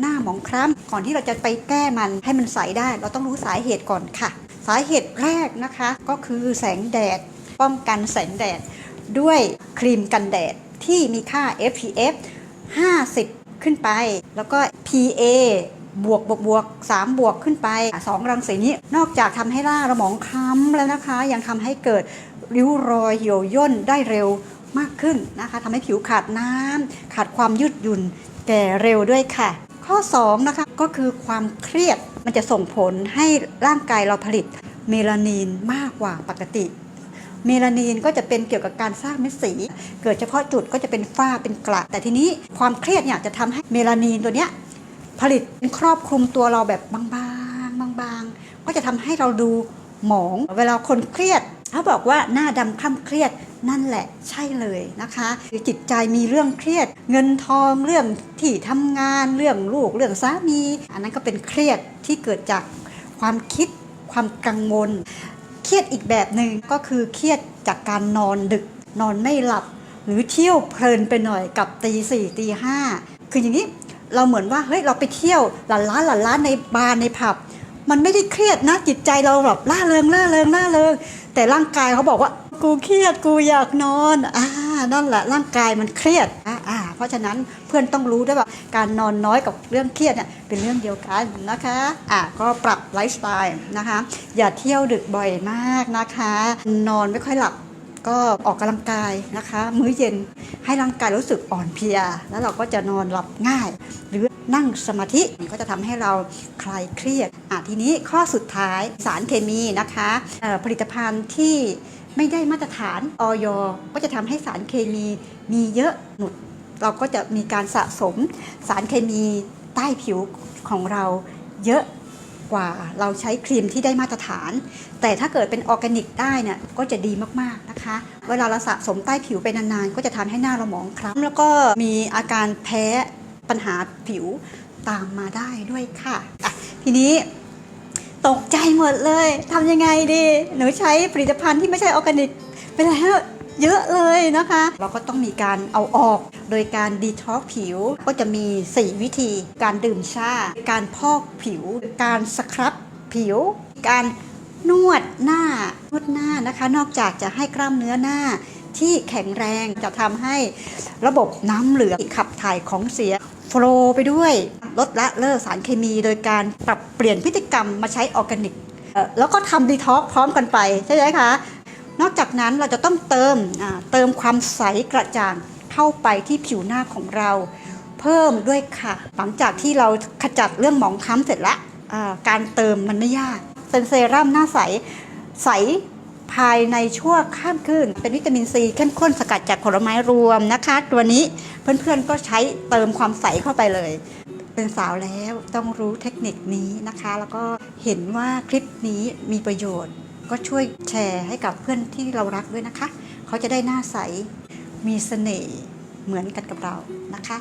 หน้าหมองคล้ำก่อนที่เราจะไปแก้มันให้มันใสได้ เราต้องรู้สาเหตุก่อนค่ะ สาเหตุแรกนะคะก็คือแสงแดดป้องกันแสงแดด ด้วยครีมกันแดดที่มีค่า SPF 50 ขึ้นไป แล้วก็ PA บวกบวกบวก3บวกขึ้นไปสองรังสีนี้ นอกจากทำให้หน้าราหมองคล้ำแล้วนะคะ ยังทำให้เกิดริ้วรอยเหี่ยวย่นได้เร็วมากขึ้นนะคะทำให้ผิวขาดน้ำขาดความยืดหยุ่นแก่เร็วด้วยค่ะ ข้อ2นะคะก็คือความเครียดมันจะส่งผลให้ร่างกายเราผลิตเมลานีนมากกว่าปกติ เมลานีนก็จะเป็นเกี่ยวกับการสร้างเม็ดสี เกิดเฉพาะจุดก็จะเป็นฝ้าเป็นกระแต่ทีนี้ความเครียดเนี่ยจะทำให้เมลานีนตัวเนี้ยผลิตเป็นครอบคลุมตัวเราแบบบางๆบางๆก็จะทำให้เราดูหมอง เวลาคนเครียด เขาบอกว่าหน้าดำคล้ำเครียดนั่นแหละใช่เลยนะคะคือจิตใจมีเรื่องเครียด เงินทองเรื่องที่ทำงานเรื่องลูกเรื่องสามี อันนั้นก็เป็นเครียดที่เกิดจากความคิดความกังวล เครียดอีกแบบหนึ่งก็คือเครียดจากการนอนดึกนอนไม่หลับ หรือเที่ยวเพลินไปหน่อยกับตีสี่ตีห้าคืออย่างนี้เราเหมือนว่าเฮ้ยเราไปเที่ยวหลันล้านหลันล้านในบาร์ในผับ มันไม่ได้เครียดนะจิตใจเราแบบล่าเริงล่าเริงล่าเริง แต่ร่างกายเขาบอกว่า กูเครียดกูอยากนอนอ่านั่นแหละร่างกายมันเครียดอ่าอาเพราะฉะนั้นเพื่อนต้องรู้ด้วยว่าการนอนน้อยกับเรื่องเครียดเนี่ยเป็นเรื่องเดียวกันนะคะอ่าก็ปรับไลฟ์สไตล์นะคะ อย่าเที่ยวดึกบ่อยมากนะคะ นอนไม่ค่อยหลับก็ออกกำลังกายนะคะ มื้อเย็นให้ร่างกายรู้สึกอ่อนเพลีย แล้วเราก็จะนอนหลับง่าย หรือ นั่งสมาธิก็จะทำให้เราคลายเครียดอะทีนี้ข้อสุดท้ายสารเคมีนะคะผลิตภัณฑ์ที่ไม่ได้มาตรฐานออยก็จะทำให้สารเคมีมีเยอะหนุด เราก็จะมีการสะสมสารเคมีใต้ผิวของเราเยอะกว่าเราใช้ครีมที่ได้มาตรฐาน แต่ถ้าเกิดเป็นออร์แกนิกได้เนี่ยก็จะดีมากๆนะคะ เวลาเราสะสมใต้ผิวไปนานๆ ก็จะทำให้หน้าเราหมองคล้ำแล้วก็มีอาการแพ้ ปัญหาผิวตามมาได้ด้วยค่ะะทีนี้ตกใจหมดเลยทำยังไงดี หนูใช้ผลิตภัณฑ์ที่ไม่ใช่ออร์แกนิกไปแล้วเยอะเลยนะคะ เราก็ต้องมีการเอาออก โดยการดีท็อกผิวก็จะมี 4 วิธี การดื่มชา การพอกผิว การสครับผิว การนวดหน้านวดหน้านะคะ นอกจากจะให้กล้ามเนื้อหน้าที่แข็งแรงจะทำให้ระบบน้ำเหลืองขับถ่ายของเสีย ฟลไปด้วย ลดละเลิกสารเคมีโดยการปรับเปลี่ยนพฤติกรรมมาใช้ออร์แกนิก แล้วก็ทำดีท็อกพร้อมกันไป ใช่ไหมคะ นอกจากนั้นเราจะต้องเติมเติมความใสกระจ่างเข้าไปที่ผิวหน้าของเรา เพิ่มด้วยค่ะ หลังจากที่เราขจัดเรื่องหมองคล้ำเสร็จละอ่าการเติมมันไม่ยากเป็นเซรั่มหน้าใสใส ภายในชั่วข้ามคืนเป็นวิตามินซีเข้มข้นสกัดจากผลไม้รวมนะคะ ตัวนี้เพื่อนๆก็ใช้เติมความใสเข้าไปเลย เป็นสาวแล้วต้องรู้เทคนิคนี้นะคะ แล้วก็เห็นว่าคลิปนี้มีประโยชน์ ก็ช่วยแชร์ให้กับเพื่อนที่เรารักด้วยนะคะ เขาจะได้หน้าใสมีเสน่ห์เหมือนกันกับเรานะคะ